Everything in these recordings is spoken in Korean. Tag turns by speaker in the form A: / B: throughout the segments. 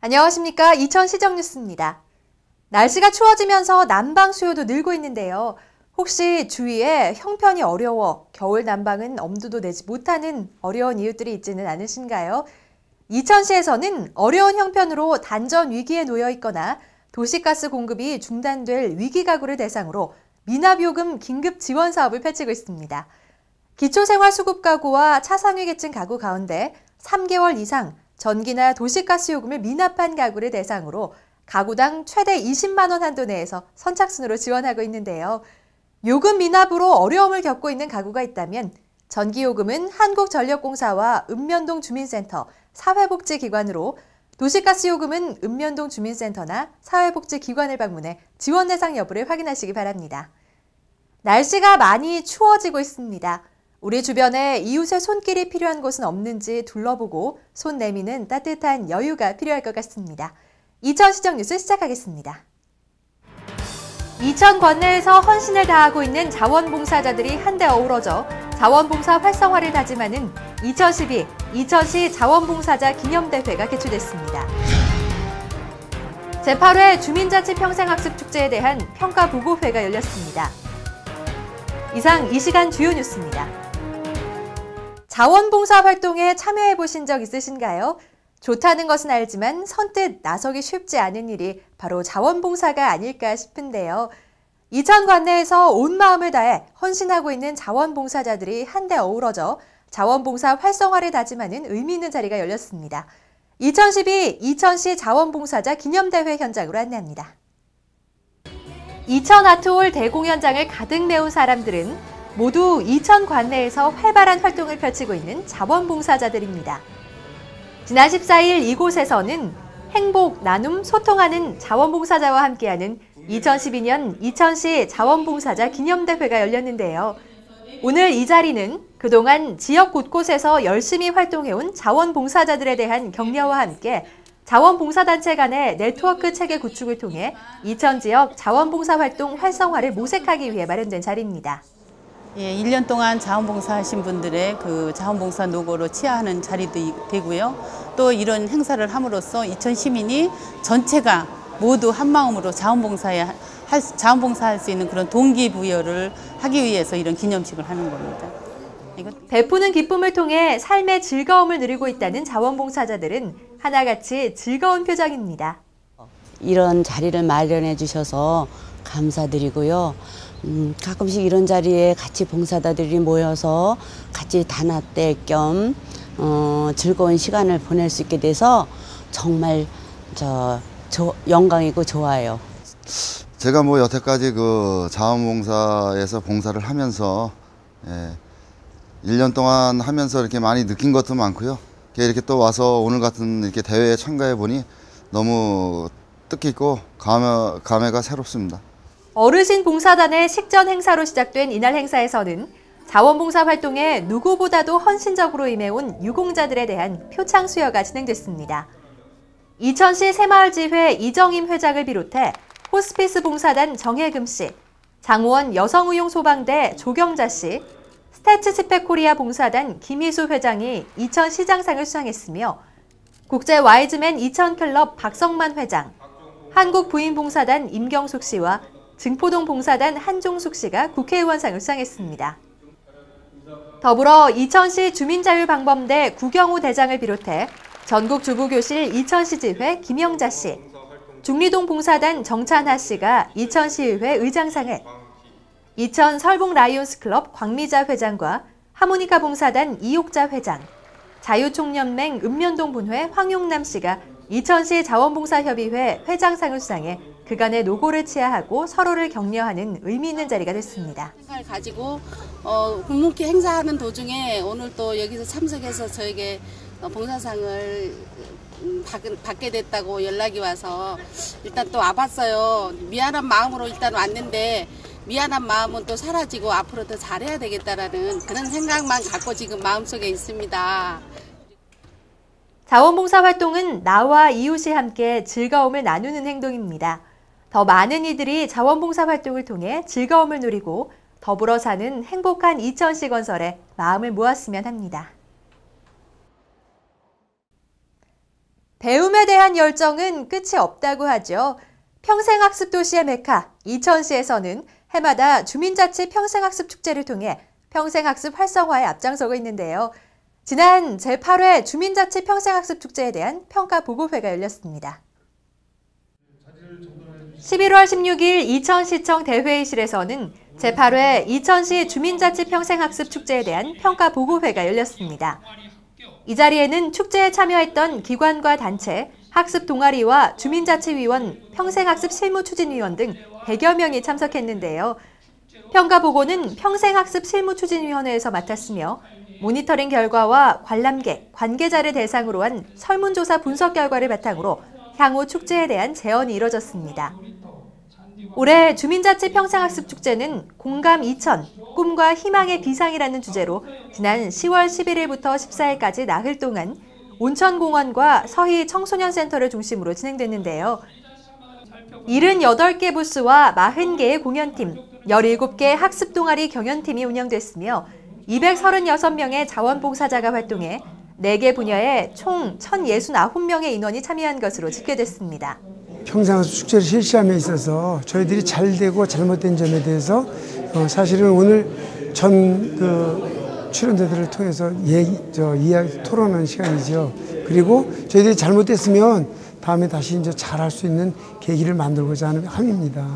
A: 안녕하십니까. 이천 시정뉴스입니다. 날씨가 추워지면서 난방 수요도 늘고 있는데요. 혹시 주위에 형편이 어려워 겨울 난방은 엄두도 내지 못하는 어려운 이웃들이 있지는 않으신가요? 이천시에서는 어려운 형편으로 단전 위기에 놓여 있거나 도시가스 공급이 중단될 위기 가구를 대상으로 미납요금 긴급 지원 사업을 펼치고 있습니다. 기초생활수급 가구와 차상위계층 가구 가운데 3개월 이상 전기나 도시가스 요금을 미납한 가구를 대상으로 가구당 최대 20만 원 한도 내에서 선착순으로 지원하고 있는데요. 요금 미납으로 어려움을 겪고 있는 가구가 있다면 전기요금은 한국전력공사와 읍면동 주민센터, 사회복지기관으로 도시가스 요금은 읍면동 주민센터나 사회복지기관을 방문해 지원 대상 여부를 확인하시기 바랍니다. 날씨가 많이 추워지고 있습니다. 우리 주변에 이웃의 손길이 필요한 곳은 없는지 둘러보고 손 내미는 따뜻한 여유가 필요할 것 같습니다. 이천 시정 뉴스 시작하겠습니다. 이천 관내에서 헌신을 다하고 있는 자원봉사자들이 한데 어우러져 자원봉사 활성화를 다짐하는 2012 이천시 자원봉사자 기념대회가 개최됐습니다. 제8회 주민자치 평생학습축제에 대한 평가보고회가 열렸습니다. 이상 이 시간 주요 뉴스입니다. 자원봉사 활동에 참여해 보신 적 있으신가요? 좋다는 것은 알지만 선뜻 나서기 쉽지 않은 일이 바로 자원봉사가 아닐까 싶은데요. 이천 관내에서 온 마음을 다해 헌신하고 있는 자원봉사자들이 한데 어우러져 자원봉사 활성화를 다짐하는 의미 있는 자리가 열렸습니다. 2012 이천시 자원봉사자 기념대회 현장으로 안내합니다. 이천 아트홀 대공연장을 가득 메운 사람들은 모두 이천 관내에서 활발한 활동을 펼치고 있는 자원봉사자들입니다. 지난 14일 이곳에서는 행복, 나눔, 소통하는 자원봉사자와 함께하는 2012년 이천시 자원봉사자 기념대회가 열렸는데요. 오늘 이 자리는 그동안 지역 곳곳에서 열심히 활동해온 자원봉사자들에 대한 격려와 함께 자원봉사단체 간의 네트워크 체계 구축을 통해 이천 지역 자원봉사 활동 활성화를 모색하기 위해 마련된 자리입니다.
B: 예, 1년 동안 자원봉사 하신 분들의 그 자원봉사 노고로 치하하는 자리도 되고요. 또 이런 행사를 함으로써 이천 시민이 전체가 모두 한 마음으로 자원봉사에 할, 자원봉사할 수 있는 그런 동기부여를 하기 위해서 이런 기념식을 하는 겁니다.
A: 베푸는 기쁨을 통해 삶의 즐거움을 누리고 있다는 자원봉사자들은 하나같이 즐거운 표정입니다.
C: 이런 자리를 마련해 주셔서 감사드리고요. 음, 가끔씩 이런 자리에 같이 봉사자들이 모여서 같이 단합 뗄겸 어, 즐거운 시간을 보낼 수 있게 돼서 정말 저, 저 영광이고 좋아요.
D: 제가 뭐 여태까지 그 자원봉사에서 봉사를 하면서 예, 1년 동안 하면서 이렇게 많이 느낀 것도 많고요. 이렇게 또 와서 오늘 같은 이렇게 대회에 참가해 보니 너무 뜻깊고 감회, 감회가 새롭습니다.
A: 어르신 봉사단의 식전 행사로 시작된 이날 행사에서는 자원봉사 활동에 누구보다도 헌신적으로 임해온 유공자들에 대한 표창 수여가 진행됐습니다. 이천시 새마을지회 이정임 회장을 비롯해 호스피스 봉사단 정혜금 씨, 장원 여성의용 소방대 조경자 씨, 스태츠 스펙 코리아 봉사단 김희수 회장이 이천 시장상을 수상했으며 국제 와이즈맨 이천 클럽 박성만 회장, 한국 부인봉사단 임경숙 씨와 증포동 봉사단 한종숙 씨가 국회의원상을 수상했습니다. 더불어 이천시 주민자율방범대 구경호 대장을 비롯해 전국 주부교실 이천시 지회 김영자 씨, 중리동 봉사단 정찬하 씨가 이천시의회 의장상을, 이천 설봉 라이온스 클럽 광미자 회장과 하모니카 봉사단 이옥자 회장, 자유총연맹 읍면동 분회 황용남 씨가 이천시 자원봉사협의회 회장상을 수상해 그간의 노고를 치하하고 서로를 격려하는 의미 있는 자리가 됐습니다.
E: 행사를 가지고 어, 묵묵히 행사하는 도중에 오늘 또 여기서 참석해서 저에게 어, 봉사상을 음, 받, 게 됐다고 연락이 와서 일단 또 와봤어요. 미안한 마음으로 일단 왔는데 미안한 마음은 또 사라지고 앞으로 더 잘해야 되겠다라는 그런 생각만 갖고 지금 마음속에 있습니다.
A: 자원봉사 활동은 나와 이웃이 함께 즐거움을 나누는 행동입니다. 더 많은 이들이 자원봉사 활동을 통해 즐거움을 누리고 더불어 사는 행복한 이천시 건설에 마음을 모았으면 합니다. 배움에 대한 열정은 끝이 없다고 하죠. 평생학습 도시의 메카 이천시에서는 해마다 주민자치 평생학습 축제를 통해 평생학습 활성화에 앞장서고 있는데요. 지난 제8회 주민자치 평생학습 축제에 대한 평가 보고회가 열렸습니다. 11월 16일 이천시청 대회의실에서는 제8회 이천시 주민자치 평생학습 축제에 대한 평가 보고회가 열렸습니다. 이 자리에는 축제에 참여했던 기관과 단체, 학습 동아리와 주민자치위원, 평생학습 실무추진위원 등 100여 명이 참석했는데요. 평가 보고는 평생학습 실무추진위원회에서 맡았으며 모니터링 결과와 관람객, 관계자를 대상으로 한 설문조사 분석 결과를 바탕으로 향후 축제에 대한 제언이 이뤄졌습니다. 올해 주민자치 평생학습 축제는 공감 2000, 꿈과 희망의 비상이라는 주제로 지난 10월 11일부터 14일까지 나흘 동안 온천공원과 서희 청소년센터를 중심으로 진행됐는데요. 78개 부스와 40개의 공연팀, 17개 학습 동아리 경연팀이 운영됐으며 236명의 자원봉사자가 활동해 4개 분야에 총 1,069명의 인원이 참여한 것으로 집계됐습니다.
F: 평생학습 축제를 실시함에 있어서 저희들이 잘 되고 잘못된 점에 대해서 어, 사실은 오늘 전그 출연자들을 통해서 얘기, 저 이야기 토론하는 시간이죠. 그리고 저희들이 잘못됐으면 다음에 다시 이제 잘할 수 있는 계기를 만들고자 하는 함입니다.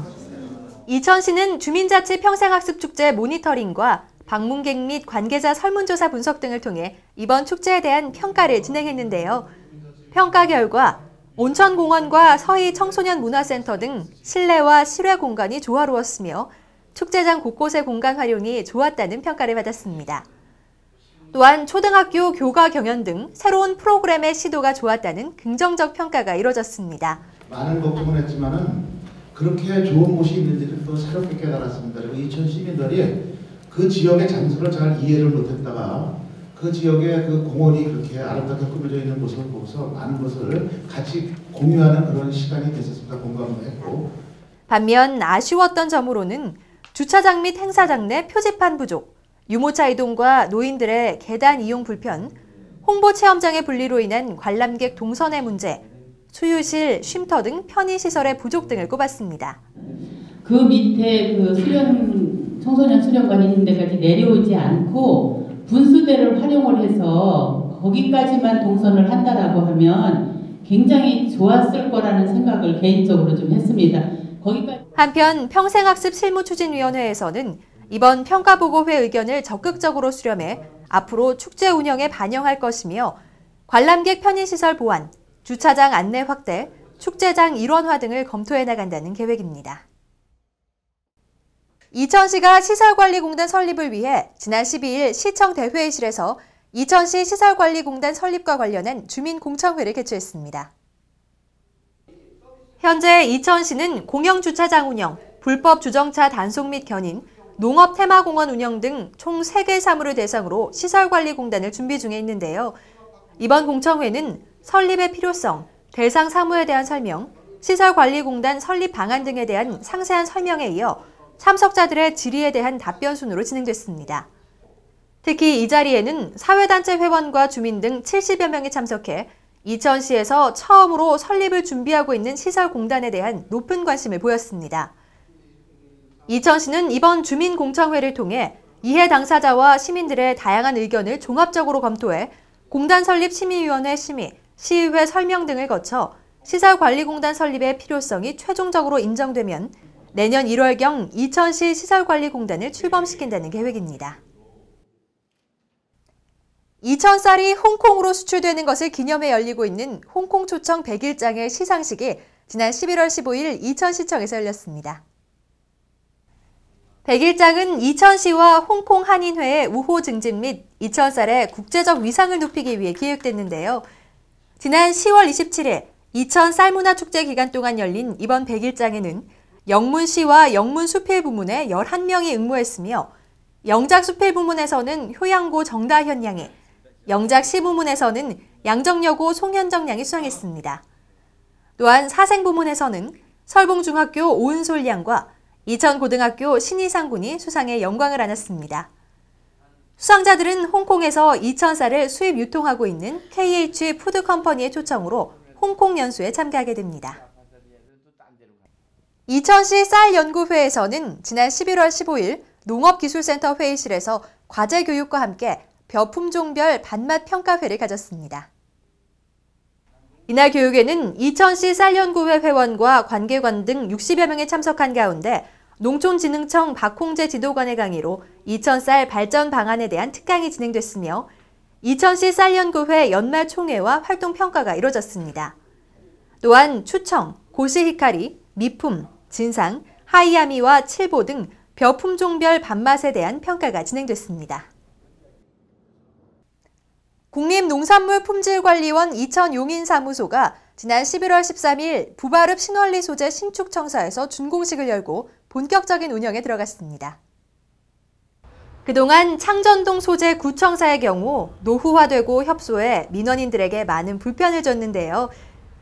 A: 이천시는 주민자치 평생학습 축제 모니터링과 방문객 및 관계자 설문조사 분석 등을 통해 이번 축제에 대한 평가를 진행했는데요. 평가 결과 온천공원과 서희 청소년 문화센터 등 실내와 실외 공간이 조화로웠으며 축제장 곳곳의 공간 활용이 좋았다는 평가를 받았습니다. 또한 초등학교 교과 경연 등 새로운 프로그램의 시도가 좋았다는 긍정적 평가가 이뤄졌습니다.
G: 많은 걱정을 했지만은 그렇게 좋은 곳이 있는지를 또 새롭게 깨달았습니다. 그리고 이천 시민들이 그 지역의 장소를 잘 이해를 못했다가 그 지역의 그 공원이 그렇게 아름답게 꾸며져 있는 모습을 보고서 많은 것을 같이 공유하는 그런 시간이 됐었습니다. 공감도 했고.
A: 반면 아쉬웠던 점으로는 주차장 및 행사장 내 표지판 부족, 유모차 이동과 노인들의 계단 이용 불편, 홍보 체험장의 분리로 인한 관람객 동선의 문제, 수유실, 쉼터 등 편의시설의 부족 등을 꼽았습니다.
H: 그 밑에 그 수련 청소년 수련관 있는 데까지 내려오지 않고 분수대를 활용을 해서 거기까지만 동선을 한다라고 하면 굉장히 좋았을 거라는 생각을 개인적으로 좀 했습니다. 거기까지
A: 한편 평생학습 실무추진위원회에서는 이번 평가보고회 의견을 적극적으로 수렴해 앞으로 축제 운영에 반영할 것이며 관람객 편의시설 보완, 주차장 안내 확대, 축제장 일원화 등을 검토해 나간다는 계획입니다. 이천시가 시설관리공단 설립을 위해 지난 12일 시청 대회의실에서 이천시 시설관리공단 설립과 관련한 주민공청회를 개최했습니다. 현재 이천시는 공영주차장 운영, 불법 주정차 단속 및 견인, 농업 테마공원 운영 등 총 3개 사무를 대상으로 시설관리공단을 준비 중에 있는데요. 이번 공청회는 설립의 필요성, 대상 사무에 대한 설명, 시설관리공단 설립 방안 등에 대한 상세한 설명에 이어 참석자들의 질의에 대한 답변 순으로 진행됐습니다. 특히 이 자리에는 사회단체 회원과 주민 등 70여 명이 참석해 이천시에서 처음으로 설립을 준비하고 있는 시설공단에 대한 높은 관심을 보였습니다. 이천시는 이번 주민공청회를 통해 이해 당사자와 시민들의 다양한 의견을 종합적으로 검토해 공단 설립 심의위원회 심의, 시의회 설명 등을 거쳐 시설관리공단 설립의 필요성이 최종적으로 인정되면 내년 1월경 이천시 시설관리공단을 출범시킨다는 계획입니다. 이천 쌀이 홍콩으로 수출되는 것을 기념해 열리고 있는 홍콩 초청 100일장의 시상식이 지난 11월 15일 이천시청에서 열렸습니다. 백일장은 이천시와 홍콩 한인회의 우호 증진 및 이천 쌀의 국제적 위상을 높이기 위해 기획됐는데요. 지난 10월 27일 이천 쌀문화 축제 기간 동안 열린 이번 백일장에는 영문시와 영문수필 부문에 11명이 응모했으며 영작수필 부문에서는 효양고 정다현 양이, 영작시 부문에서는 양정여고 송현정 양이 수상했습니다. 또한 사생 부문에서는 설봉중학교 오은솔 양과 이천고등학교 신희상 군이 수상에 영광을 안았습니다. 수상자들은 홍콩에서 이천쌀을 수입 유통하고 있는 KH 푸드컴퍼니의 초청으로 홍콩 연수에 참가하게 됩니다. 이천시 쌀연구회에서는 지난 11월 15일 농업기술센터 회의실에서 과제 교육과 함께 벼품종별 반맛 평가회를 가졌습니다. 이날 교육에는 이천시 쌀연구회 회원과 관계관 등 60여 명이 참석한 가운데 농촌진흥청 박홍재 지도관의 강의로 이천쌀 발전 방안에 대한 특강이 진행됐으며 이천시 쌀연구회 연말 총회와 활동 평가가 이뤄졌습니다. 또한 추청, 고시 히카리, 미품, 진상, 하이아미와 칠보 등 벼 품종별 밥맛에 대한 평가가 진행됐습니다. 국립농산물품질관리원 이천용인사무소가 지난 11월 13일 부바릅 신월리 소재 신축청사에서 준공식을 열고 본격적인 운영에 들어갔습니다. 그동안 창전동 소재 구청사의 경우 노후화되고 협소해 민원인들에게 많은 불편을 줬는데요.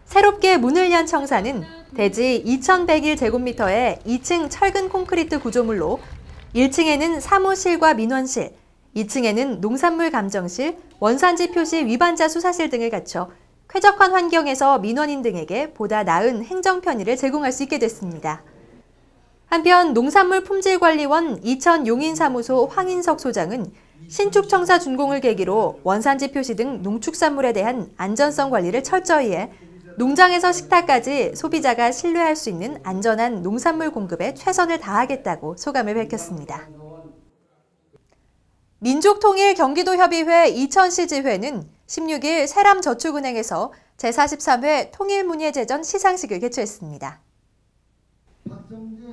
A: 새롭게 문을 연 청사는 대지 2,101제곱미터의 2층 철근 콘크리트 구조물로 1층에는 사무실과 민원실, 2층에는 농산물 감정실, 원산지 표시 위반자 수사실 등을 갖춰 쾌적한 환경에서 민원인 등에게 보다 나은 행정 편의를 제공할 수 있게 됐습니다. 한편 농산물 품질관리원 이천 용인사무소 황인석 소장은 신축 청사 준공을 계기로 원산지 표시 등 농축산물에 대한 안전성 관리를 철저히 해 농장에서 식탁까지 소비자가 신뢰할 수 있는 안전한 농산물 공급에 최선을 다하겠다고 소감을 밝혔습니다. 민족통일 경기도협의회 이천시지회는 16일 세람저축은행에서 제43회 통일문예제전 시상식을 개최했습니다.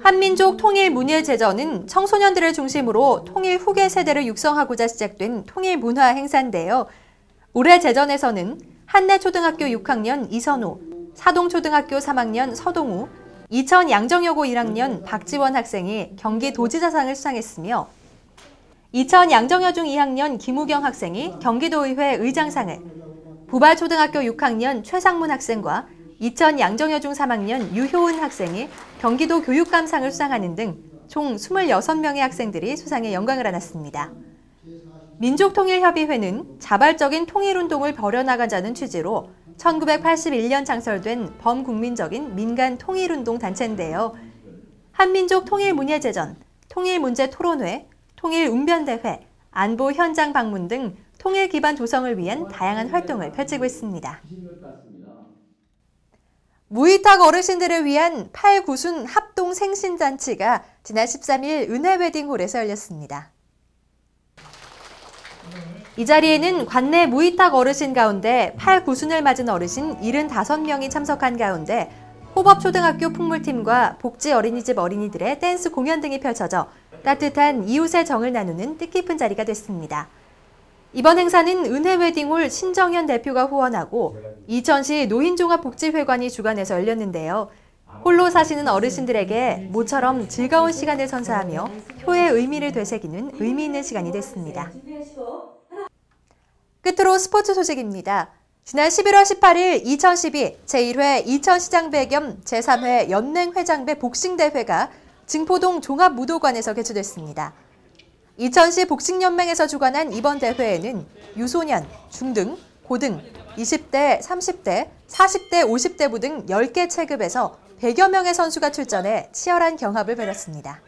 A: 한민족 통일문예제전은 청소년들을 중심으로 통일 후계 세대를 육성하고자 시작된 통일문화 행사인데요. 올해 제전에서는 한내초등학교 6학년 이선호, 사동초등학교 3학년 서동우, 이천 양정여고 1학년 박지원 학생이 경기도지사상을 수상했으며 이천 양정여중 2학년 김우경 학생이 경기도의회 의장상을, 부발초등학교 6학년 최상문 학생과 이천 양정여중 3학년 유효은 학생이 경기도 교육감상을 수상하는 등 총 26명의 학생들이 수상에 영광을 안았습니다. 민족통일협의회는 자발적인 통일운동을 벌여나가자는 취지로 1981년 창설된 범국민적인 민간 통일운동 단체인데요. 한민족 통일문예제전, 통일문제토론회, 통일웅변대회, 안보 현장 방문 등 통일 기반 조성을 위한 다양한 활동을 펼치고 있습니다. 무이탁 어르신들을 위한 팔구순 합동 생신잔치가 지난 13일 은혜웨딩홀에서 열렸습니다. 이 자리에는 관내 무이탁 어르신 가운데 팔구순을 맞은 어르신 75명이 참석한 가운데 호법초등학교 풍물팀과 복지 어린이집 어린이들의 댄스 공연 등이 펼쳐져 따뜻한 이웃의 정을 나누는 뜻깊은 자리가 됐습니다. 이번 행사는 은혜 웨딩홀 신정현 대표가 후원하고 이천시 노인종합복지회관이 주관해서 열렸는데요. 홀로 사시는 어르신들에게 모처럼 즐거운 시간을 선사하며 효의 의미를 되새기는 의미 있는 시간이 됐습니다. 끝으로 스포츠 소식입니다. 지난 11월 18일 2012 제1회 이천시장 배 겸 제3회 연맹회장배 복싱대회가 증포동 종합무도관에서 개최됐습니다. 이천시 복싱연맹에서 주관한 이번 대회에는 유소년, 중등, 고등, 20대, 30대, 40대, 50대부 등 10개 체급에서 100여 명의 선수가 출전해 치열한 경합을 벌였습니다.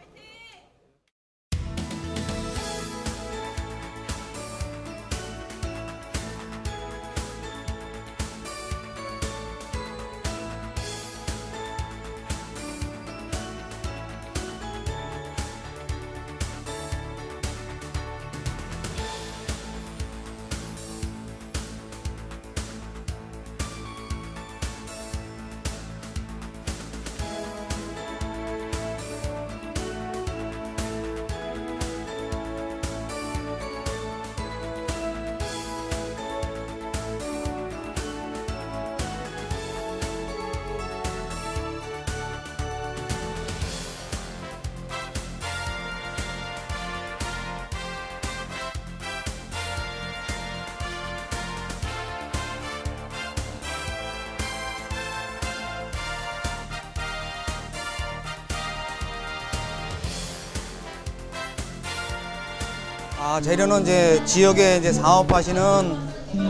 I: 아, 재료는 이제 지역에 이제 사업하시는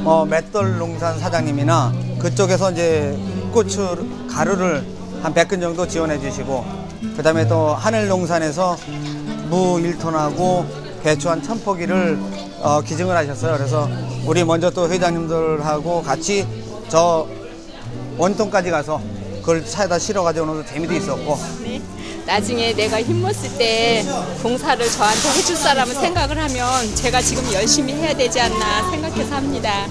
I: 어, 맷돌 농산 사장님이나 그쪽에서 이제 고추 가루를 한 100근 정도 지원해 주시고 그다음에 또 하늘 농산에서 무 1톤하고 배추 한 1000포기를 어, 기증을 하셨어요. 그래서 우리 먼저 또 회장님들하고 같이 저 원통까지 가서 그걸 차에다 실어 가지고 오는 재미도 있었고
J: 네. 나중에 내가 힘없을 때 봉사를 저한테 해줄 사람을 생각을 하면 제가 지금 열심히 해야 되지 않나 생각해서 합니다.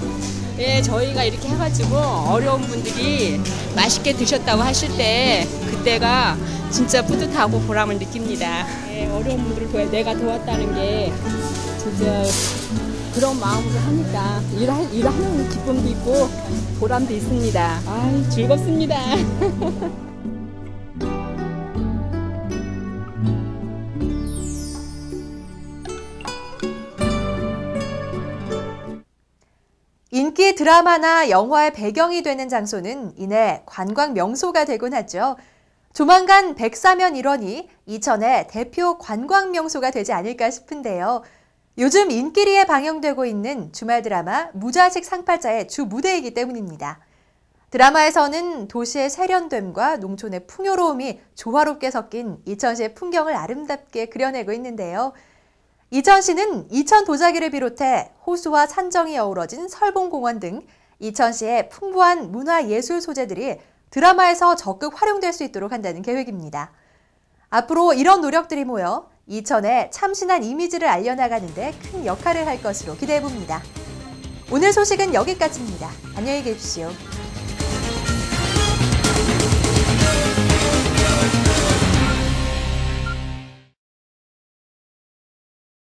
J: 예, 저희가 이렇게 해가지고 어려운 분들이 맛있게 드셨다고 하실 때 그때가 진짜 뿌듯하고 보람을 느낍니다. 예, 어려운 분들을 도와 내가 도왔다는 게 진짜 그런 마음으로 하니까 일하, 일하는 기쁨도 있고 보람도 있습니다. 아, 즐겁습니다.
A: 드라마나 영화의 배경이 되는 장소는 이내 관광 명소가 되곤 하죠. 조만간 백사면 일원이 이천의 대표 관광 명소가 되지 않을까 싶은데요. 요즘 인기리에 방영되고 있는 주말 드라마 무자식 상팔자의 주 무대이기 때문입니다. 드라마에서는 도시의 세련됨과 농촌의 풍요로움이 조화롭게 섞인 이천시의 풍경을 아름답게 그려내고 있는데요. 이천시는 이천 도자기를 비롯해 호수와 산정이 어우러진 설봉공원 등 이천시의 풍부한 문화예술 소재들이 드라마에서 적극 활용될 수 있도록 한다는 계획입니다. 앞으로 이런 노력들이 모여 이천의 참신한 이미지를 알려나가는 데 큰 역할을 할 것으로 기대해 봅니다. 오늘 소식은 여기까지입니다. 안녕히 계십시오.